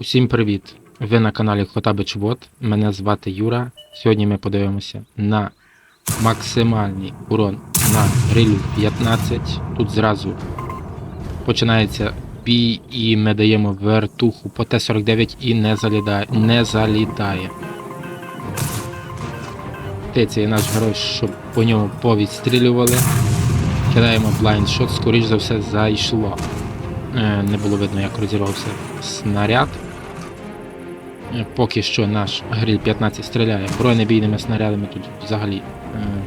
Усім привіт! Ви на каналі Хотабич Бот. Мене звати Юра. Сьогодні ми подивимося на максимальний урон на грилю 15. Тут зразу починається бій і ми даємо вертуху по Т-49 і не залітає. Не залітає. Птиця є наш герой, щоб по ньому повідстрілювали. Кидаємо блайндшот, скоріш за все зайшло. Е, Не було видно, як розірвався снаряд. Е, Поки що наш гриль 15 стріляє бронебійними снарядами. Тут взагалі е,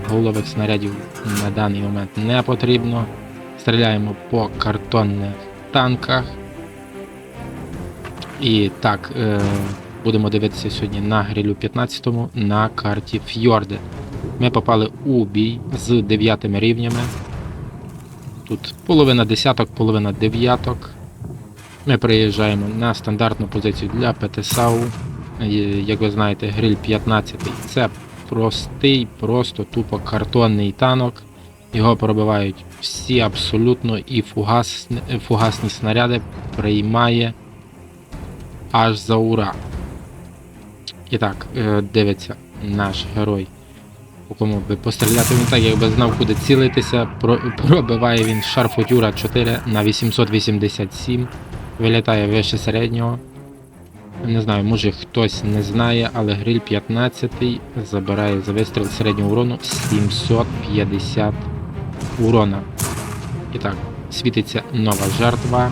голових снарядів на даний момент не потрібно. Стріляємо по картонних танках. І так, будемо дивитися сьогодні на грилю 15 на карті Фьорди. Ми попали у бій з 9 рівнями. Тут половина десяток, половина дев'яток. Ми приїжджаємо на стандартну позицію для ПТСАУ. Е, Як ви знаєте, гриль 15 це простий, просто тупо картонний танок. Його пробивають всі абсолютно і фугасні, фугасні снаряди приймає аж за ура. І так, е, дивиться наш герой. Кому би постріляти він так, якби знав, куди цілитися. Про- Пробиває він шарфотюра 4 на 887. Вилітає вище середнього. Не знаю, може хтось не знає, але гриль 15 забирає за вистріл середнього урону 750 урона. І так, світиться нова жертва.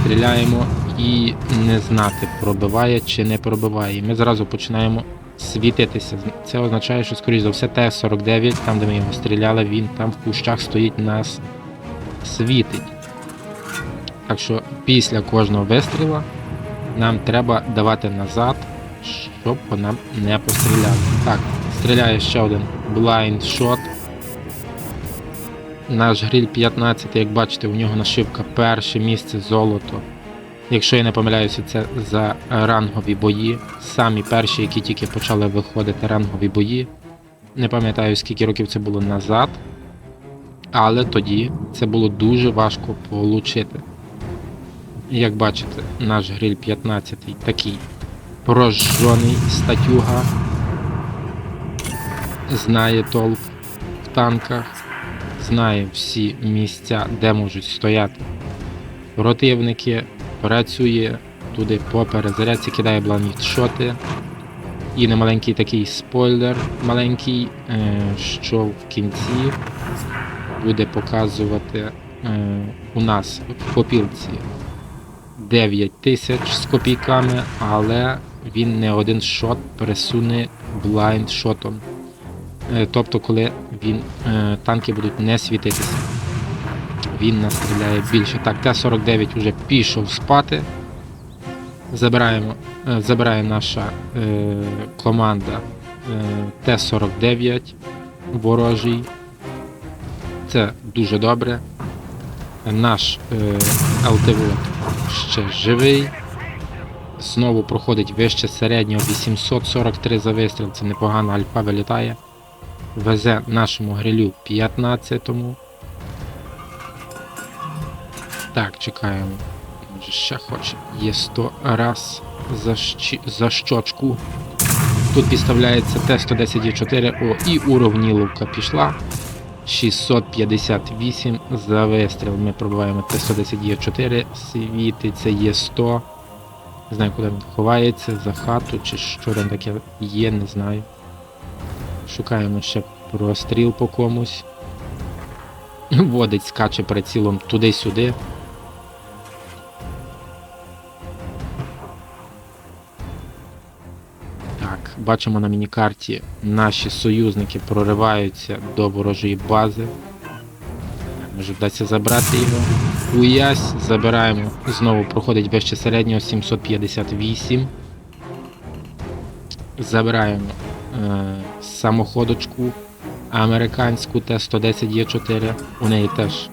Стріляємо і не знати, пробиває чи не пробиває. І Ми зразу починаємо світитися. Це означає, що, скоріш за все, Т-49, там, де ми його стріляли, він там в кущах стоїть нас світить. Так що після кожного вистріла нам треба давати назад, щоб по нам не постріляли. Так, стріляє ще один blind shot. Наш гриль 15, як бачите, у нього нашивка перше місце золото. Якщо я не помиляюся, це за рангові бої. Самі перші, які тільки почали виходити рангові бої. Не пам'ятаю, скільки років це було назад. Але тоді це було дуже важко получити. Як бачите, наш гриль 15 такий прожжений статюга. Знає толк в танках, знає всі місця, де можуть стояти противники, працює туди по перезарядці, кидає бланшоти. І немаленький такий спойлер маленький, е, що в кінці буде показувати е, у нас в попілці 9 тисяч з копійками, але він не один шот присуне блайндшотом. Е, Тобто, коли він, танки будуть не світитися, він настріляє більше. Так, Т-49 вже пішов спати. Забираємо, е, забирає наша е, команда е, Т-49 ворожий. Це дуже добре. Наш е, ЛТВ ще живий. Знову проходить вище середнього 843 за вистріл. Це непогано альфа вилітає. Везе нашому грилю 15-му. Так, чекаємо. Може ще хоче. Є 100 раз за, щі- за щочку. Тут підставляється Т-110Е4. О, і уровніловка пішла. 658 за вистріл. Ми пробиваємо Т-110Е4, світиться Є100. Не знаю, куди він ховається, за хату чи що там таке є, не знаю. Шукаємо ще простріл по комусь. Водить, скаче прицілом туди-сюди. Бачимо на мінікарті, наші союзники прориваються до ворожої бази. Може вдасться забрати його. Уясь, забираємо. Знову проходить вище середнього 758. Забираємо е, самоходочку американську Т-110Е4. У неї теж е,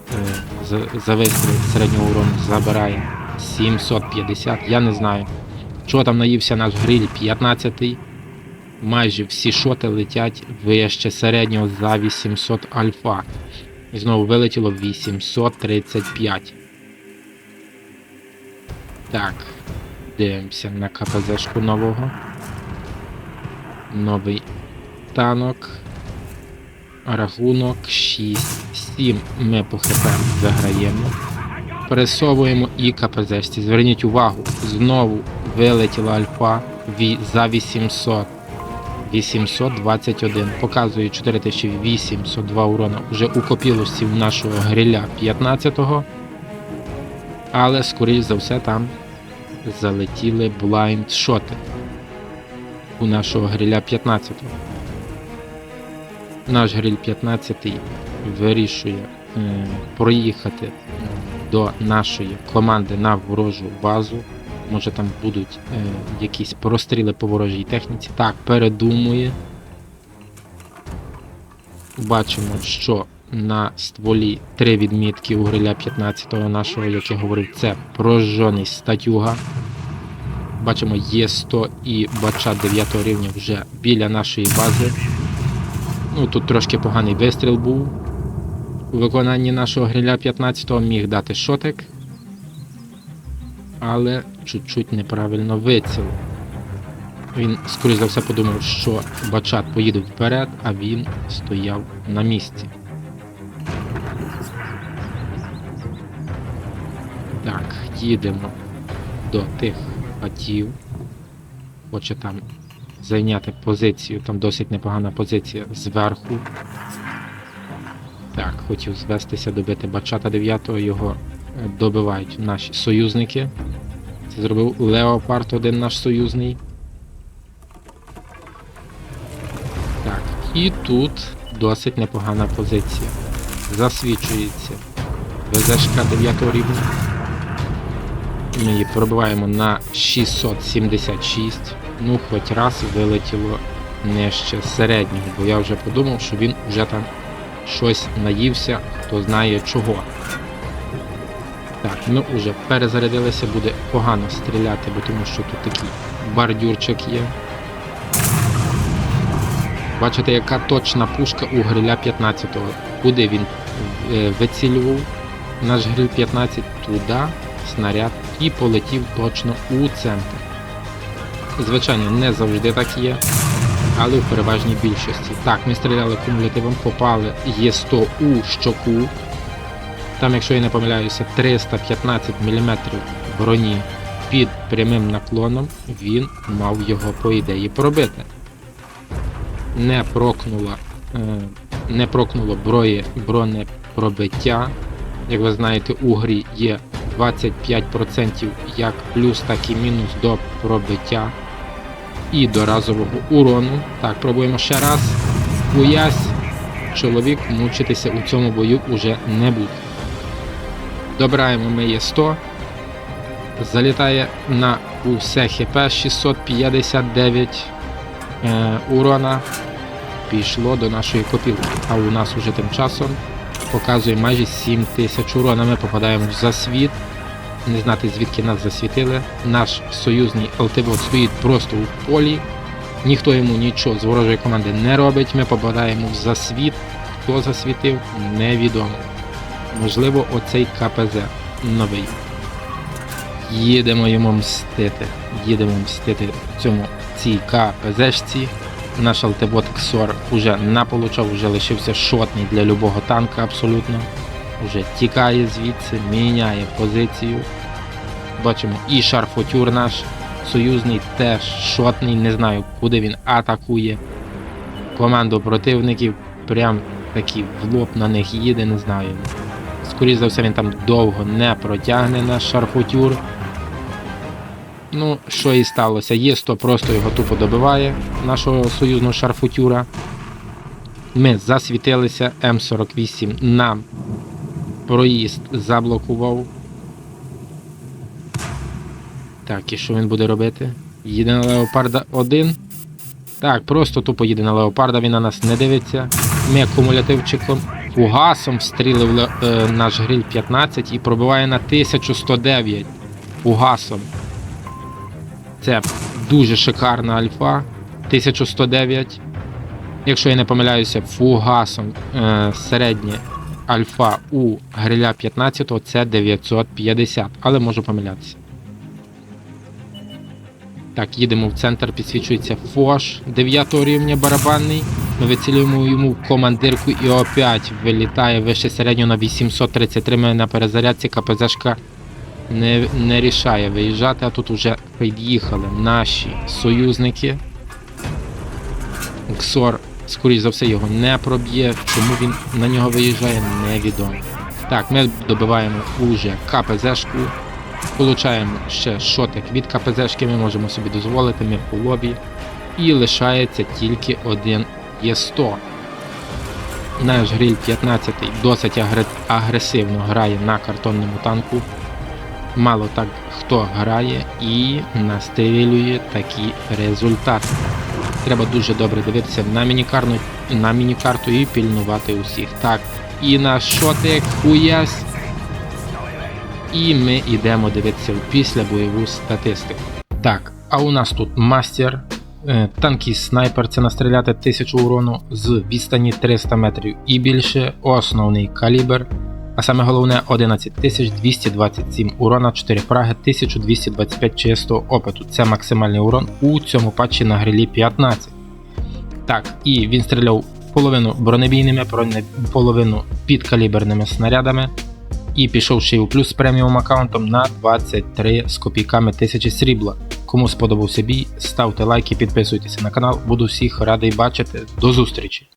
за, за середнього урону забирає 750. Я не знаю. Що там наївся наш гриль 15 Майже всі шоти летять вище середнього за 800 альфа. І знову вилетіло 835. Так, дивимося на КПЗшку нового. Новий танок. Рахунок 6-7. Ми по ХП виграємо. Пересовуємо і КПЗшці. Зверніть увагу, знову вилетіла альфа за 800. 821. Показує 4802 урона вже у копілості в нашого гриля 15-го. Але, скоріш за все, там залетіли блайнд шоти у нашого гриля 15-го. Наш гриль 15 вирішує е, проїхати до нашої команди на ворожу базу. Може там будуть е, якісь простріли по ворожій техніці. Так, передумує. Бачимо, що на стволі три відмітки у гриля 15-го нашого, як я говорив, це прожжений статюга. Бачимо, є 100 і бача 9 рівня вже біля нашої бази. Ну, тут трошки поганий вистріл був. У виконанні нашого гриля 15-го міг дати шотик. Але чуть-чуть неправильно вицілив. Він, скоріш за все, подумав, що бачат поїде вперед, а він стояв на місці. Так, їдемо до тих хатів. Хоче там зайняти позицію, там досить непогана позиція зверху. Так, хотів звестися, добити Бачата 9 його добивають наші союзники. Це зробив Леопард один наш союзний. Так, і тут досить непогана позиція. Засвічується ВЗшК 9 рівня. Ми її пробиваємо на 676. Ну, хоч раз вилетіло нижче середнього, бо я вже подумав, що він вже там щось наївся, хто знає чого. Так, ми вже перезарядилися, буде погано стріляти, бо тому що тут такий бордюрчик є. Бачите, яка точна пушка у гриля 15-го. Куди він е, вицілював наш гриль 15 туди, снаряд, і полетів точно у центр. Звичайно, не завжди так є, але в переважній більшості. Так, ми стріляли кумулятивом, попали Є100 у щоку. Там, якщо я не помиляюся, 315 мм броні під прямим наклоном, він мав його, по ідеї, пробити. Не прокнуло, е, не прокнуло брої бронепробиття. Як ви знаєте, у грі є 25% як плюс, так і мінус до пробиття і до разового урону. Так, пробуємо ще раз. Уясь, чоловік мучитися у цьому бою уже не буде. Добираємо ми є 100. Залітає на усе хп 659 е, урона. Пішло до нашої копілки. А у нас уже тим часом показує майже 7 тисяч урона. Ми попадаємо в засвіт. Не знати звідки нас засвітили. Наш союзний алтибот стоїть просто у полі. Ніхто йому нічого з ворожої команди не робить. Ми попадаємо в засвіт. Хто засвітив, невідомо. Можливо, оцей КПЗ новий. Їдемо йому мстити. Їдемо мстити цьому цій КПЗшці. Наш алтебот Ксор уже наполучав, вже лишився шотний для любого танка абсолютно. Уже тікає звідси, міняє позицію. Бачимо і шарфотюр наш союзний теж шотний, не знаю куди він атакує. Команду противників прям такі в лоб на них їде, не знаю. Скоріше за все він там довго не протягне наш шарфотюр. Ну, що і сталося. Є100 просто його тупо добиває, нашого союзного шарфутюра. Ми засвітилися, М48 нам проїзд заблокував. Так, і що він буде робити? Їде на Леопарда 1. Так, просто тупо їде на Леопарда, він на нас не дивиться. Ми акумулятивчиком фугасом встрілив е, наш гриль 15 і пробиває на 1109 фугасом. Це дуже шикарна альфа. 1109. Якщо я не помиляюся, фугасом е, середнє альфа у гриля 15 це 950, але можу помилятися. Так, їдемо в центр, підсвічується Фош 9 рівня барабанний. Ми вицілюємо йому командирку і опять вилітає вище середнього на 833 ми на перезарядці КПЗшка не, не рішає виїжджати, а тут вже під'їхали наші союзники. Ксор, скоріш за все, його не проб'є. Чому він на нього виїжджає, невідомо. Так, ми добиваємо уже КПЗшку. Получаємо ще шотик від КПЗшки, ми можемо собі дозволити, ми по лобі. І лишається тільки один Є100. Наш гриль 15 досить агре- агресивно грає на картонному танку. Мало так хто грає і настрілює такі результати. Треба дуже добре дивитися на мінікарну, на мінікарту і пільнувати усіх. Так, і наш шотик хуяс. І ми йдемо дивитися в післябойову статистику. Так, а у нас тут мастер, танкіст снайпер, це настріляти 1000 урону з відстані 300 метрів і більше, основний калібр, а саме головне 11227 урона, 4 фраги, 1225 чистого опиту. Це максимальний урон у цьому патчі на грилі 15. Так, і він стріляв половину бронебійними, половину підкаліберними снарядами. І пішов ще й у плюс з преміум аккаунтом на 23 з копійками тисячі срібла. Кому сподобався бій, ставте лайки, підписуйтесь на канал. Буду всіх радий бачити. До зустрічі!